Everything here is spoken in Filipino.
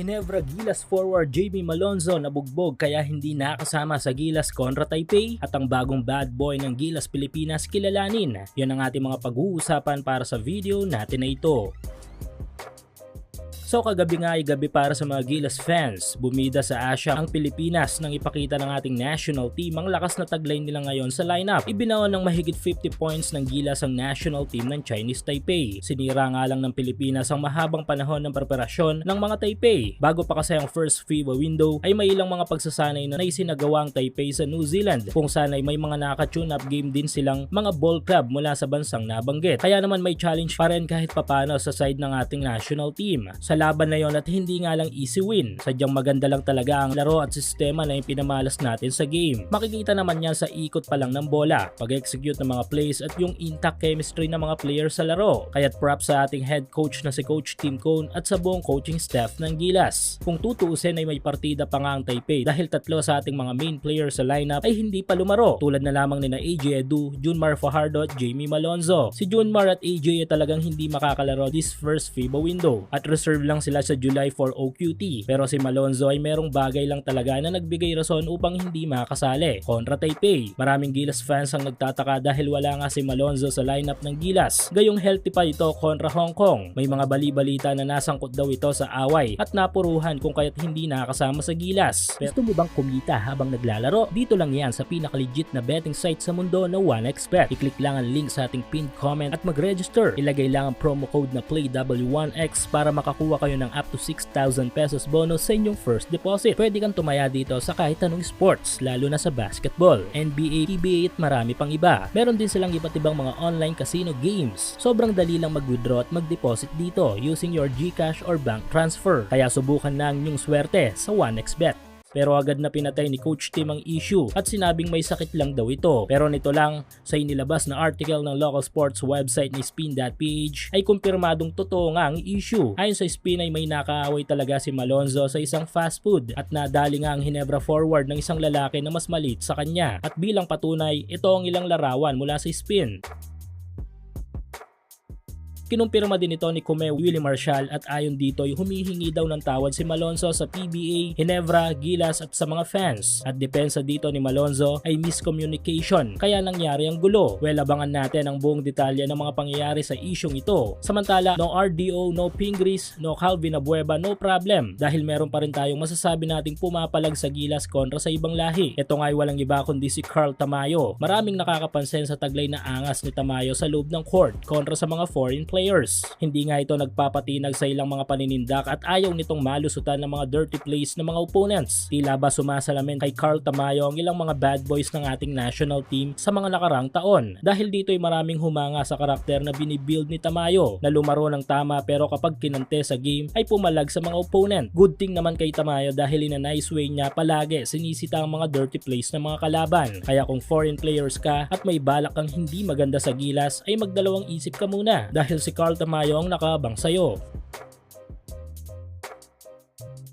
Hinebra Gilas forward Jamie Malonzo nabugbog kaya hindi nakasama sa Gilas kontra Taipei at ang bagong bad boy ng Gilas Pilipinas kilalanin. Yan ang ating mga pag-uusapan para sa video natin na ito. So kagabi nga ay gabi para sa mga Gilas fans. Bumida sa Asia ang Pilipinas nang ipakita ng ating national team ang lakas na taglay nila ngayon sa lineup. Ibinaon ng mahigit 50 points ng Gilas ang national team ng Chinese Taipei. Sinira nga lang ng Pilipinas ang mahabang panahon ng preparasyon ng mga Taipei. Bago pa kasi ang first FIBA window ay may ilang mga pagsasanay na naisinagawa ang Taipei sa New Zealand kung sanay may mga naka-tune up game din silang mga ball club mula sa bansang nabanggit. Kaya naman may challenge pa rin kahit papano sa side ng ating national team. Sa laban na yon at hindi nga lang easy win. Sadyang maganda lang talaga ang laro at sistema na ipinamalas natin sa game. Makikita naman yan sa ikot pa lang ng bola, pag-execute ng mga plays at yung intact chemistry ng mga players sa laro. Kaya't props sa ating head coach na si Coach Tim Cone at sa buong coaching staff ng Gilas. Kung tutuusin ay may partida pa nga ang Taipei dahil tatlo sa ating mga main players sa lineup ay hindi pa lumaro tulad na lamang ni na AJ Edu, Junmar Fajardo at Jamie Malonzo. Si Junmar at AJ ay talagang hindi makakalaro this first FIBA window at reserve lang sila sa July 4 OQT. Pero si Malonzo ay merong bagay lang talaga na nagbigay rason upang hindi makasali. Kontra Taipei, maraming Gilas fans ang nagtataka dahil wala nga si Malonzo sa lineup ng Gilas. Gayong healthy pa ito kontra Hong Kong. May mga bali-balita na nasangkot daw ito sa away at napuruhan kung kaya't hindi nakasama sa Gilas. Gusto mo bang kumita habang naglalaro? Dito lang yan sa pinaka-legit na betting site sa mundo na 1xBet. I-click lang ang link sa ating pinned comment at mag-register. Ilagay lang ang promo code na PLAYW1X para makakuha kayo ng up to 6,000 pesos bonus sa inyong first deposit. Pwede kang tumaya dito sa kahit anong sports, lalo na sa basketball, NBA, PBA at marami pang iba. Meron din silang iba't ibang mga online casino games. Sobrang dali lang mag-withdraw at mag-deposit dito using your GCash or bank transfer. Kaya subukan na ang inyong swerte sa 1xBet. Pero agad na pinatay ni Coach Tim ang issue at sinabing may sakit lang daw ito. Pero nito lang, sa inilabas na article ng local sports website ni Spin.ph ay kumpirmadong totoo nga ang issue. Ayon sa Spin ay may nakaaway talaga si Malonzo sa isang fast food at nadali nga ang Hinebra forward ng isang lalaki na mas malit sa kanya. At bilang patunay, ito ang ilang larawan mula sa Spin. Kinumpirma din ito ni Kume Willie Marshall at ayon dito ay humihingi daw ng tawad si Malonzo sa PBA, Hinebra, Gilas at sa mga fans. At depensa dito ni Malonzo ay miscommunication kaya nangyari ang gulo. Well abangan natin ang buong detalye ng mga pangyayari sa isyong ito. Samantala, no RDO, no Pingris, no Calvin Abueva, no problem dahil meron pa rin tayong masasabi nating pumapalag sa Gilas kontra sa ibang lahi. Ito nga ay walang iba kundi si Carl Tamayo. Maraming nakakapansin sa taglay na angas ni Tamayo sa loob ng court kontra sa mga foreign players players. Hindi nga ito nagpapatinag sa ilang mga paninindak at ayaw nitong malusutan ng mga dirty plays ng mga opponents. Tila ba sumasalamin kay Carl Tamayo ang ilang mga bad boys ng ating national team sa mga nakarang taon. Dahil dito ay maraming humanga sa karakter na binibuild ni Tamayo na lumaro ng tama pero kapag kinante sa game ay pumalag sa mga opponent. Good thing naman kay Tamayo dahil in a nice way niya palagi sinisita ang mga dirty plays ng mga kalaban. Kaya kung foreign players ka at may balak kang hindi maganda sa gilas ay magdalawang isip ka muna dahil si Carl Tamayo ang nakabang sa'yo.